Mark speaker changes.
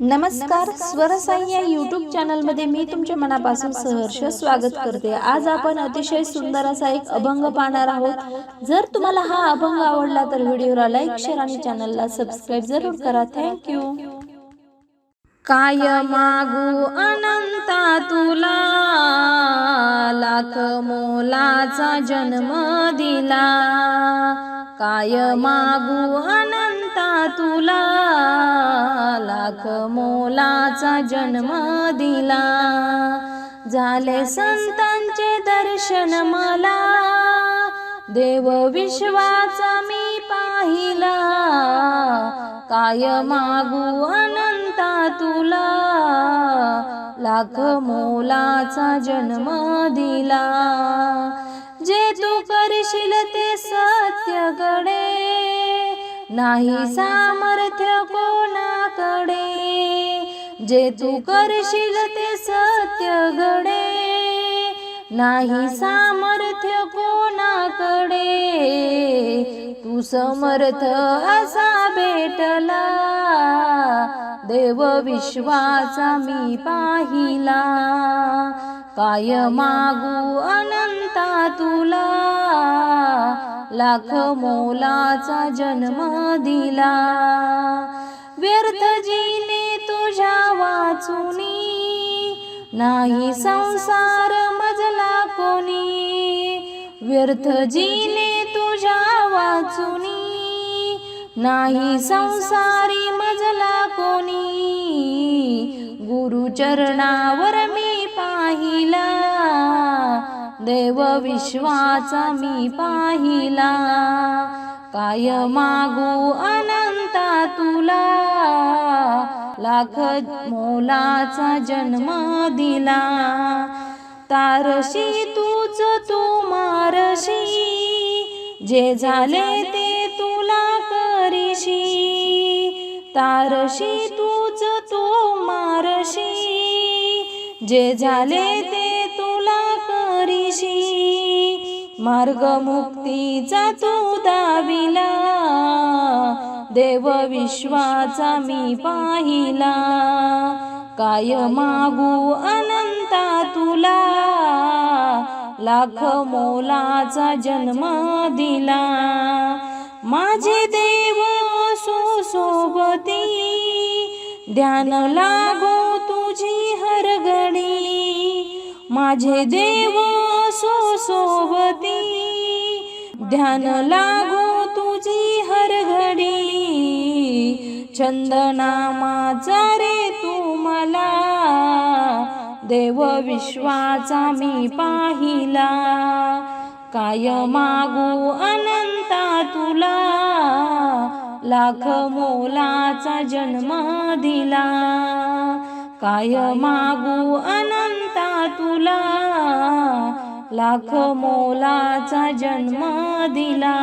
Speaker 1: नमस्कार स्वरसाई या यूट्यूब चॅनलमध्ये मी तुमच्या मनापासून सहर्ष स्वागत करते. आज आपण अतिशय सुंदर असा एक अभंग पाहणार आहोत. जर तुम्हाला हा अभंग आवडला तर व्हिडिओला लाईक शेअर आणि चॅनलला सबस्क्राईब जरूर करा. थँक्यू काय मागू अनंता तुला? लाख मोलाचा जन्म दिला. काय मागू अनंता तुला? लाख मोलाचा जन्म दिला. झाले संतांचे दर्शन मला. देव विश्वाचा मी पाहिला. काय मागू अनंता तुला? लाख मोलाचा जन्म दिला. जे तू करशील ते सर गडे नाही सामर्थ्य कोणाकडे? जे तू करशील ते सत्य घडे नाही सामर्थ्य कोणाकडे? तू समर्थ असा भेटला. देव विश्वाचा मी पाहिला. काय मागू अनंता तुला? लाख मोलाचा जन्म दिला. व्यर्थ जीने तुझ्या वाचुनी नाही संसार मजला कोणी. व्यर्थ जीने तुझ्या वाचुनी नाही संसारी मजला कोणी. गुरुचरणावर देव विश्वाचा मी पाहिला. काय मागू अनंता तुला? लाख मोलाचा जन्म दिला. तारशी तूच तू मारशी. जे झाले ते तुला करीशी. तारशी तूच तू मारशी. जे झाले ते मार्ग मुक्तीचा तू दाविला. देव विश्वाचा मी पाहिला. काय मागू अनंता तुला. लाख मोलाचा जन्म दिला. माझे देव सोसोबती ध्यान लागू माझे देव सोबती ध्यान लागो तुझी हरघडी. चंदनामाचा रे तू मला देव विश्वाचा मी पाहिला. काय मागू अनंता तुला लाख मोलाचा जन्म दिला. काय मागू अनंत तुला लाख मोलाचा जन्म दिला.